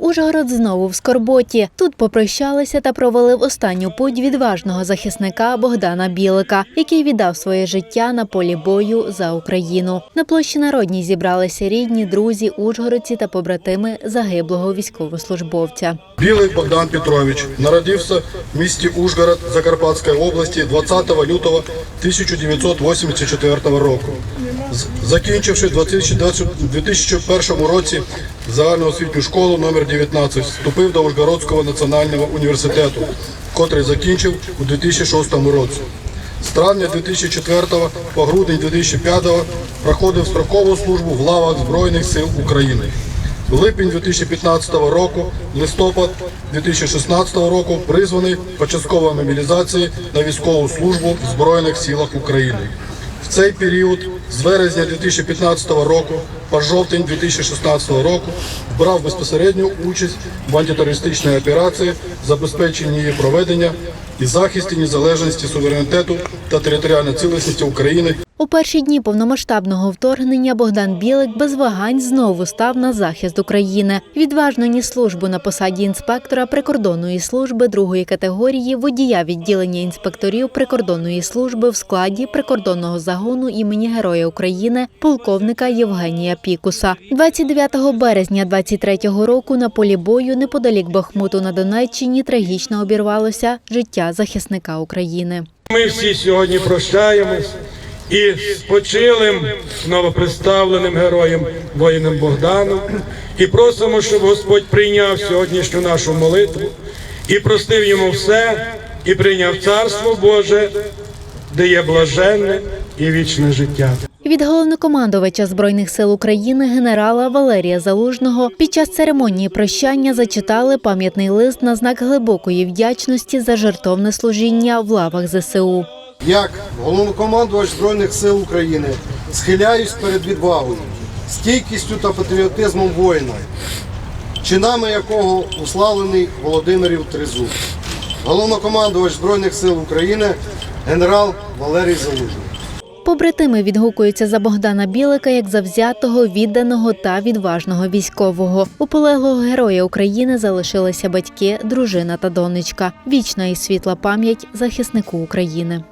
Ужгород знову в Скорботі. Тут попрощалися та провели в останню путь відважного захисника Богдана Білика, який віддав своє життя на полі бою за Україну. На площі Народній зібралися рідні, друзі, ужгородці та побратими загиблого військовослужбовця. Білий Богдан Петрович народився в місті Ужгород Закарпатської області 20 лютого 1984 року. Закінчивши в 2001 році загальноосвітню школу номер 19, вступив до Ужгородського національного університету, котрий закінчив у 2006 році. З травня 2004 по грудень 2005 проходив строкову службу в лавах Збройних сил України. Липень 2015 року, листопад 2016 року призваний по частковій мобілізації на військову службу в Збройних силах України. В цей період з вересня 2015 року по жовтень 2016 року брав безпосередню участь в антитерористичній операції, забезпеченні її проведення і захисті незалежності суверенітету та територіальної цілісності України У перші дні повномасштабного вторгнення Богдан Білик без вагань знову став на захист України. Відважно ніс службу на посаді інспектора прикордонної служби другої категорії, водія відділення інспекторів прикордонної служби в складі прикордонного загону імені Героя України полковника Євгенія Пікуса. 29 березня 23-го року на полі бою неподалік Бахмуту на Донеччині трагічно обірвалося життя захисника України. Ми всі сьогодні прощаємось і з почилим новоприставленим героєм воїном Богданом і просимо, щоб Господь прийняв сьогоднішню нашу молитву і простив йому все, і прийняв Царство Боже, де є блаженне і вічне життя. Від головнокомандувача збройних сил України генерала Валерія Залужного під час церемонії прощання зачитали пам'ятний лист на знак глибокої вдячності за жертовне служіння в лавах ЗСУ. Як головнокомандувач Збройних сил України схиляюсь перед відвагою, стійкістю та патріотизмом воїна, чинами якого уславлений Володимирів Тризуб. Головнокомандувач Збройних сил України генерал Валерій Залужний. Побратими відгукуються за Богдана Білика як завзятого, відданого та відважного військового. У полеглого героя України залишилися батьки, дружина та донечка. Вічна і світла пам'ять захиснику України.